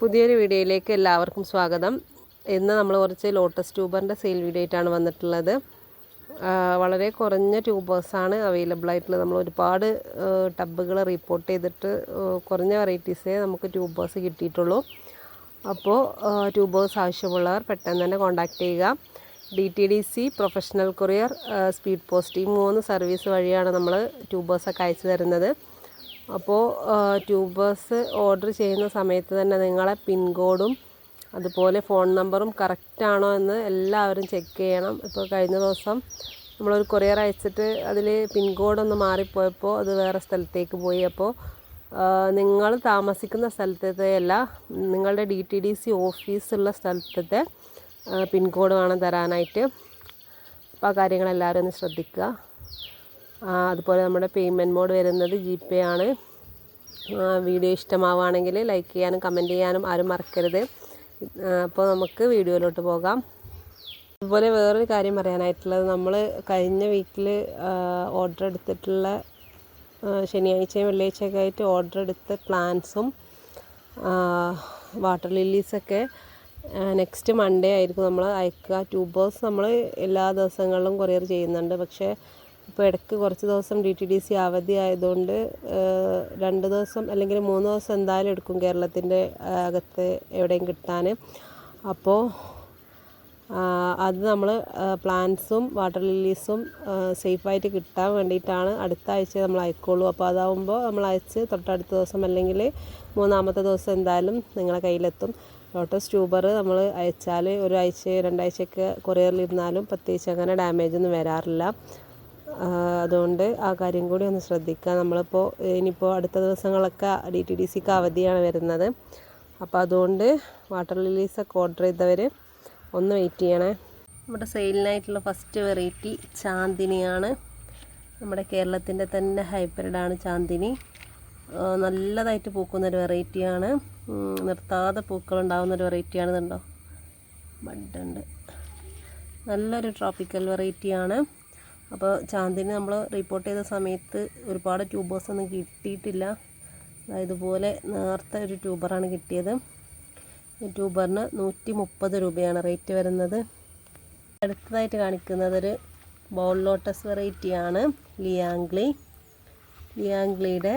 പുതിയൊരു വീഡിയോയിലേക്ക് എല്ലാവർക്കും സ്വാഗതം. ഇന്ന് നമ്മൾ കുറച്ച് ലോട്ടസ് ട്യൂബറിന്റെ സെയിൽ വീഡിയോ ആയിട്ടാണ് വന്നിട്ടുള്ളത്. വളരെ കുറഞ്ഞ ട്യൂബേഴ്സാണ് അവൈലബിൾ ആയിട്ടുള്ളത്. നമ്മൾ ഒരുപാട് ടബുകൾ റിപ്പോർട്ട് ചെയ്തിട്ട് കുറഞ്ഞ വെറൈറ്റീസേ നമുക്ക് ട്യൂബേഴ്സ് കിട്ടിയിട്ടുള്ളൂ. അപ്പോൾ ട്യൂബേഴ്സ് ആവശ്യമുള്ളവർ പെട്ടെന്ന് തന്നെ കോൺടാക്റ്റ് ചെയ്യുക. D T D C professional courier speed post ഈ മൂന്ന് സർവീസ് വഴിയാണ് നമ്മൾ ട്യൂബേഴ്സൊക്കെ അയച്ചു തരുന്നത്. അപ്പോൾ ട്യൂബേഴ്സ് ഓർഡർ ചെയ്യുന്ന സമയത്ത് തന്നെ നിങ്ങളെ പിൻകോഡും അതുപോലെ ഫോൺ നമ്പറും കറക്റ്റാണോ എന്ന് എല്ലാവരും ചെക്ക് ചെയ്യണം. ഇപ്പോൾ കഴിഞ്ഞ ദിവസം നമ്മളൊരു കൊറിയർ അയച്ചിട്ട് അതിൽ പിൻകോഡൊന്ന് മാറിപ്പോയപ്പോൾ അത് വേറെ സ്ഥലത്തേക്ക് പോയി. അപ്പോൾ നിങ്ങൾ താമസിക്കുന്ന സ്ഥലത്തെ അല്ല നിങ്ങളുടെ ഡി ടി ഡി സി ഓഫീസുള്ള സ്ഥലത്തെ പിൻകോഡ് വേണം തരാനായിട്ട്. അപ്പോൾ ആ കാര്യങ്ങളെല്ലാവരും ഒന്ന് ശ്രദ്ധിക്കുക. അതുപോലെ നമ്മുടെ പേയ്മെന്റ് മോഡ് വരുന്നത് ജി പേ ആണ്. വീഡിയോ ഇഷ്ടമാവുകയാണെങ്കിൽ ലൈക്ക് ചെയ്യാനും കമന്റ് ചെയ്യാനും ആരും മറക്കരുത്. അപ്പോൾ നമുക്ക് വീഡിയോയിലോട്ട് പോകാം. അതുപോലെ വേറൊരു കാര്യം പറയാനായിട്ടുള്ളത് നമ്മൾ കഴിഞ്ഞ വീക്കിൽ ഓർഡർ എടുത്തിട്ടുള്ള ശനിയാഴ്ചയും വെള്ളിയാഴ്ചയൊക്കെ ആയിട്ട് ഓർഡർ എടുത്ത പ്ലാന്റ്സും വാട്ടർ ലില്ലീസൊക്കെ നെക്സ്റ്റ് മൺഡേ ആയിരിക്കും നമ്മൾ അയക്കുക. ട്യൂബേഴ്സ് നമ്മൾ എല്ലാ ദിവസങ്ങളിലും കൊറിയർ ചെയ്യുന്നുണ്ട്. പക്ഷേ ഇപ്പോൾ ഇടയ്ക്ക് കുറച്ച് ദിവസം ഡി ടി ഡി സി അവധി ആയതുകൊണ്ട് രണ്ട് ദിവസം അല്ലെങ്കിൽ മൂന്ന് ദിവസം എന്തായാലും എടുക്കും കേരളത്തിന്റെ അകത്ത് എവിടെയും കിട്ടാൻ. അപ്പോൾ അത് നമ്മൾ പ്ലാന്റ്സും വാട്ടർ ലില്ലീസും സേഫായിട്ട് കിട്ടാൻ വേണ്ടിയിട്ടാണ് അടുത്ത ആഴ്ച നമ്മൾ അയക്കുള്ളൂ. അപ്പോൾ അതാവുമ്പോൾ നമ്മൾ അയച്ച് തൊട്ടടുത്ത ദിവസം അല്ലെങ്കിൽ മൂന്നാമത്തെ ദിവസം എന്തായാലും നിങ്ങളെ കയ്യിലെത്തും. ലോട്ടസ് ട്യൂബർ നമ്മൾ അയച്ചാൽ ഒരാഴ്ച രണ്ടാഴ്ചയൊക്കെ കൊറിയറിലിരുന്നാലും പ്രത്യേകിച്ച് അങ്ങനെ ഡാമേജ് ഒന്നും വരാറില്ല. അതുകൊണ്ട് ആ കാര്യം കൂടി ഒന്ന് ശ്രദ്ധിക്കുക. നമ്മളിപ്പോൾ ഇനിയിപ്പോൾ അടുത്ത ദിവസങ്ങളൊക്കെ ഡി ടി ഡി സിക്ക് അവധിയാണ് വരുന്നത്. അപ്പോൾ അതുകൊണ്ട് വാട്ടർ ലില്ലീസൊക്കെ ഓർഡർ ചെയ്തവർ ഒന്ന് വെയിറ്റ് ചെയ്യണേ. നമ്മുടെ സെയിലിനായിട്ടുള്ള ഫസ്റ്റ് വെറൈറ്റി ചാന്ദിനിയാണ്. നമ്മുടെ കേരളത്തിന്റെ തന്നെ ഹൈബ്രിഡാണ് ചാന്ദിനി. നല്ലതായിട്ട് പൂക്കുന്നൊരു വെറൈറ്റിയാണ് നിർത്താതെ പൂക്കളുണ്ടാകുന്നൊരു വെറൈറ്റിയാണ് ഇതുണ്ടോ? ബഡുണ്ട് നല്ലൊരു ട്രോപ്പിക്കൽ വെറൈറ്റിയാണ് അപ്പോൾ ചാന്ദിനി നമ്മൾ റിപ്പോർട്ട് ചെയ്ത സമയത്ത് ഒരുപാട് ട്യൂബേഴ്സ് ഒന്നും കിട്ടിയിട്ടില്ല. ഇതുപോലെ നേർത്ത ഒരു ട്യൂബറാണ് കിട്ടിയത്. ഈ ട്യൂബറിന് നൂറ്റി മുപ്പത് രൂപയാണ് റേറ്റ് വരുന്നത്. അടുത്തതായിട്ട് കാണിക്കുന്നത് ഒരു ബോൾ ലോട്ടസ് വെറൈറ്റിയാണ് ലിയാംഗ്ലി ലിയാംഗ്ലിയുടെ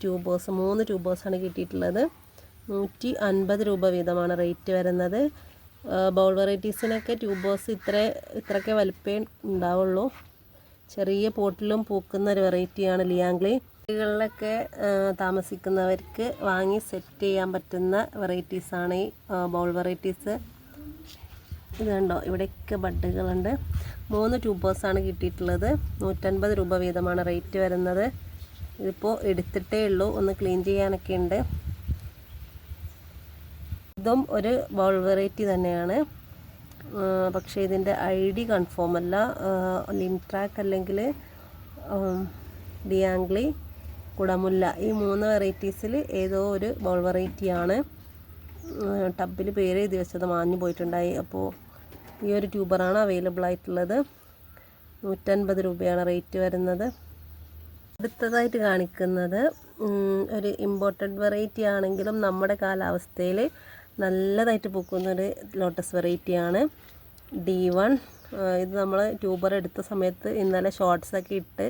ട്യൂബേഴ്സ് മൂന്ന് ട്യൂബേഴ്സാണ് കിട്ടിയിട്ടുള്ളത്. നൂറ്റി അൻപത് രൂപ വീതമാണ് റേറ്റ് വരുന്നത്. ബൗൾ വെറൈറ്റീസിനൊക്കെ ട്യൂബേഴ്സ് ഇത്ര ഇത്രയൊക്കെ വലിപ്പേ ഉണ്ടാവുള്ളൂ. ചെറിയ പോട്ടിലും പൂക്കുന്ന ഒരു വെറൈറ്റിയാണ് ലിയാംഗ്ലി വീടുകളിലൊക്കെ താമസിക്കുന്നവർക്ക് വാങ്ങി സെറ്റ് ചെയ്യാൻ പറ്റുന്ന വെറൈറ്റീസാണ് ഈ ബൗൾ വെറൈറ്റീസ് ഇതുണ്ടോ ഇവിടെയൊക്കെ ബഡ്ഡുകളുണ്ട്. മൂന്ന് ട്യൂബേഴ്സാണ് കിട്ടിയിട്ടുള്ളത്. നൂറ്റൻപത് രൂപ വീതമാണ് റേറ്റ് വരുന്നത്. ഇതിപ്പോൾ എടുത്തിട്ടേ ഉള്ളൂ. ഒന്ന് ക്ലീൻ ചെയ്യാനൊക്കെ ഉണ്ട്. ഇതും ഒരു ബൗൾ വെറൈറ്റി തന്നെയാണ്. പക്ഷേ ഇതിന്റെ ഐ ഡി കൺഫേം അല്ല. ലിംട്രാക്ക് അല്ലെങ്കിൽ ഡിയാംഗ്ലി കുടമുല്ല ഈ മൂന്ന് വെറൈറ്റീസിൽ ഏതോ ഒരു ബൗൾ വെറൈറ്റിയാണ്. ടബിൽ പേര് എഴുതി വെച്ചത് മാഞ്ഞു പോയിട്ടുണ്ടായി. അപ്പോൾ ഈ ഒരു ട്യൂബറാണ് അവൈലബിൾ ആയിട്ടുള്ളത്. നൂറ്റൻപത് രൂപയാണ് റേറ്റ് വരുന്നത്. അടുത്തതായിട്ട് കാണിക്കുന്നത് ഒരു ഇമ്പോർട്ടന്റ് വെറൈറ്റി ആണെങ്കിലും നമ്മുടെ കാലാവസ്ഥയിൽ നല്ലതായിട്ട് പൂക്കുന്നൊരു ലോട്ടസ് വെറൈറ്റിയാണ് ഡി വൺ ഇത് നമ്മൾ ട്യൂബർ എടുത്ത സമയത്ത് ഇന്നലെ ഷോർട്ട്സൊക്കെ ഇട്ട്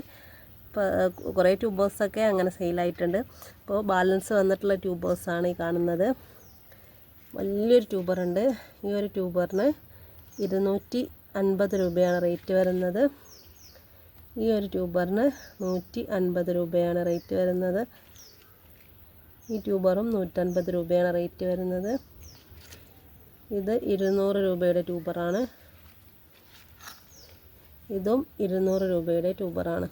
കുറേ ട്യൂബേഴ്സൊക്കെ അങ്ങനെ സെയിലായിട്ടുണ്ട് അപ്പോൾ ബാലൻസ് വന്നിട്ടുള്ള ട്യൂബേഴ്സാണ് ഈ കാണുന്നത്. വലിയൊരു ട്യൂബറുണ്ട് ഈ ഒരു ട്യൂബറിന് ഇരുന്നൂറ്റി അൻപത് രൂപയാണ് റേറ്റ് വരുന്നത്. ഈ ഒരു ട്യൂബറിന് നൂറ്റി അൻപത് രൂപയാണ് റേറ്റ് വരുന്നത്. ഈ ട്യൂബറും നൂറ്റൻപത് രൂപയാണ് റേറ്റ് വരുന്നത്. ഇത് ഇരുന്നൂറ് രൂപയുടെ ട്യൂബറാണ്. ഇതും ഇരുന്നൂറ് രൂപയുടെ ട്യൂബറാണ്.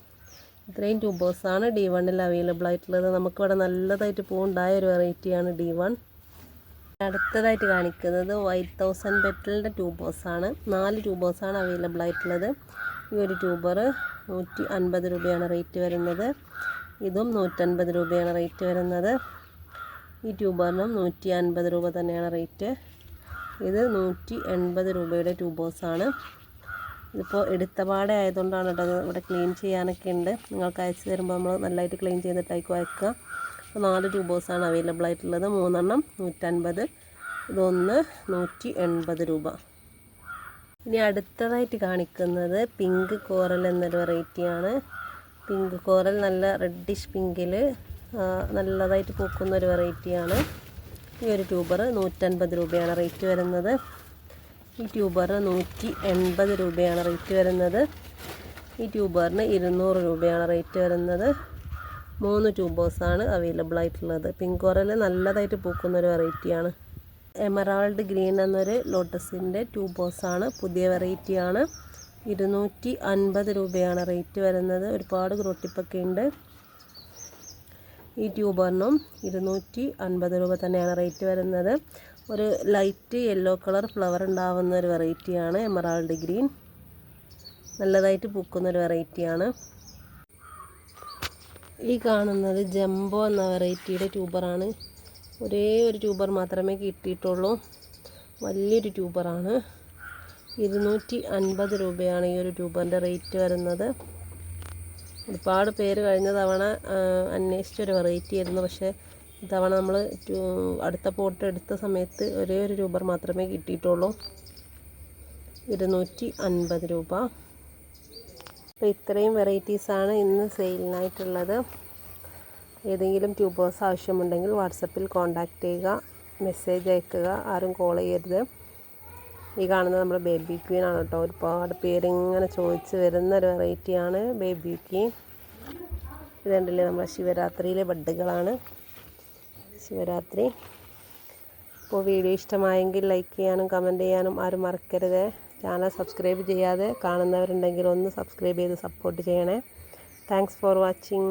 ഇത്രയും ട്യൂബേഴ്സാണ് ഡി വണ്ണിൽ അവൈലബിൾ ആയിട്ടുള്ളത്. നമുക്കിവിടെ നല്ലതായിട്ട് പൂവുണ്ടായ ഒരു വെറൈറ്റിയാണ് ഡി വൺ. അടുത്തതായിട്ട് കാണിക്കുന്നത് വൈറ്റ് തൗസൻഡ് ബെറ്റലിന്റെ ട്യൂബേഴ്സാണ്. നാല് ട്യൂബേഴ്സാണ് അവൈലബിൾ ആയിട്ടുള്ളത്. ഈ ഒരു ട്യൂബർ നൂറ്റി അൻപത് രൂപയാണ് റേറ്റ് വരുന്നത്. ഇതും നൂറ്റൻപത് രൂപയാണ് റേറ്റ് വരുന്നത്. ഈ ട്യൂബറിനും നൂറ്റി അൻപത് രൂപ തന്നെയാണ് റേറ്റ് ഇത് നൂറ്റി എൺപത് രൂപയുടെ ട്യൂബോസാണ് ഇതിപ്പോൾ എടുത്ത പാടെ ആയതുകൊണ്ടാണ് കേട്ടോ ഇവിടെ ക്ലീൻ ചെയ്യാനൊക്കെ ഉണ്ട്. നിങ്ങൾക്ക് അയച്ചു തരുമ്പോൾ നമ്മൾ നല്ലതായിട്ട് ക്ലീൻ ചെയ്തിട്ടായിരിക്കും അയക്കുക. അപ്പോൾ നാല് ട്യൂബോസാണ് അവൈലബിൾ ആയിട്ടുള്ളത്. മൂന്നെണ്ണം നൂറ്റൻപത് ഇതൊന്ന് നൂറ്റി എൺപത് രൂപ. ഇനി അടുത്തതായിട്ട് കാണിക്കുന്നത് പിങ്ക് കോറൽ എന്നൊരു വെറൈറ്റിയാണ് പിങ്ക് കോറൽ നല്ല റെഡിഷ് പിങ്കിൽ നല്ലതായിട്ട് പൂക്കുന്ന ഒരു വെറൈറ്റിയാണ് ഈ ഒരു ട്യൂബർ നൂറ്റൻപത് രൂപയാണ് റേറ്റ് വരുന്നത്. ഈ ട്യൂബർ നൂറ്റി എൺപത് രൂപയാണ് റേറ്റ് വരുന്നത്. ഈ ട്യൂബറിന് ഇരുന്നൂറ് രൂപയാണ് റേറ്റ് വരുന്നത്. മൂന്ന് ട്യൂബേഴ്സാണ് അവൈലബിൾ ആയിട്ടുള്ളത്. പിങ്ക് കോറൽ നല്ലതായിട്ട് പൂക്കുന്ന ഒരു വെറൈറ്റിയാണ് എമറാൾഡ് ഗ്രീൻ എന്നൊരു ലോട്ടസിന്റെ ട്യൂബേഴ്സാണ് പുതിയ വെറൈറ്റിയാണ് ഇരുന്നൂറ്റി അൻപത് രൂപയാണ് റേറ്റ് വരുന്നത്. ഒരുപാട് ഗ്രോട്ടിപ്പൊക്കെ ഉണ്ട്. ഈ ട്യൂബറിനും ഇരുന്നൂറ്റി അൻപത് രൂപ തന്നെയാണ് റേറ്റ് വരുന്നത്. ഒരു ലൈറ്റ് യെല്ലോ കളർ ഫ്ലവർ ഉണ്ടാവുന്ന ഒരു വെറൈറ്റിയാണ് എമറാൾഡ് ഗ്രീൻ. നല്ലതായിട്ട് പൂക്കുന്ന ഒരു വെറൈറ്റിയാണ്. ഈ കാണുന്നത് ജംബോ എന്ന വെറൈറ്റിയുടെ ട്യൂബറാണ്. ഒരേ ഒരു ട്യൂബർ മാത്രമേ കിട്ടിയിട്ടുള്ളൂ. വലിയൊരു ട്യൂബറാണ്. ഇരുന്നൂറ്റി അൻപത് രൂപയാണ് ഈ ഒരു ട്യൂബറിന്റെ റേറ്റ് വരുന്നത്. ഒരുപാട് പേര് കഴിഞ്ഞ തവണ അന്വേഷിച്ചൊരു വെറൈറ്റി ആയിരുന്നു. പക്ഷേ ഇത്തവണ നമ്മൾ അടുത്ത പോട്ട് എടുത്ത സമയത്ത് ഒരേ ഒരു രൂപ മാത്രമേ കിട്ടിയിട്ടുള്ളൂ. ഇരുന്നൂറ്റി അൻപത് രൂപ. അപ്പോൾ ഇത്രയും വെറൈറ്റീസാണ് ഇന്ന് സെയിലിനായിട്ടുള്ളത് ഏതെങ്കിലും ട്യൂബേഴ്സ് ആവശ്യമുണ്ടെങ്കിൽ വാട്സപ്പിൽ കോൺടാക്റ്റ് ചെയ്യുക മെസ്സേജ് അയക്കുക ആരും കോൾ ചെയ്യരുത്. ഈ കാണുന്നത് നമ്മൾ ബേബി ക്വീൻ ആണ് കേട്ടോ. ഒരുപാട് പേരിങ്ങനെ ചോദിച്ച് വരുന്ന ഒരു വെറൈറ്റിയാണ് ബേബി ക്വീൻ ഇതുണ്ടല്ലേ നമ്മുടെ ശിവരാത്രിയിലെ ബഡ്ഡുകളാണ്. ശിവരാത്രി. അപ്പോൾ വീഡിയോ ഇഷ്ടമായെങ്കിൽ ലൈക്ക് ചെയ്യാനും കമന്റ് ചെയ്യാനും ആരും മറക്കരുത്. ചാനൽ സബ്സ്ക്രൈബ് ചെയ്യാതെ കാണുന്നവരുണ്ടെങ്കിൽ ഒന്ന് സബ്സ്ക്രൈബ് ചെയ്ത് സപ്പോർട്ട് ചെയ്യണേ. Thanks for watching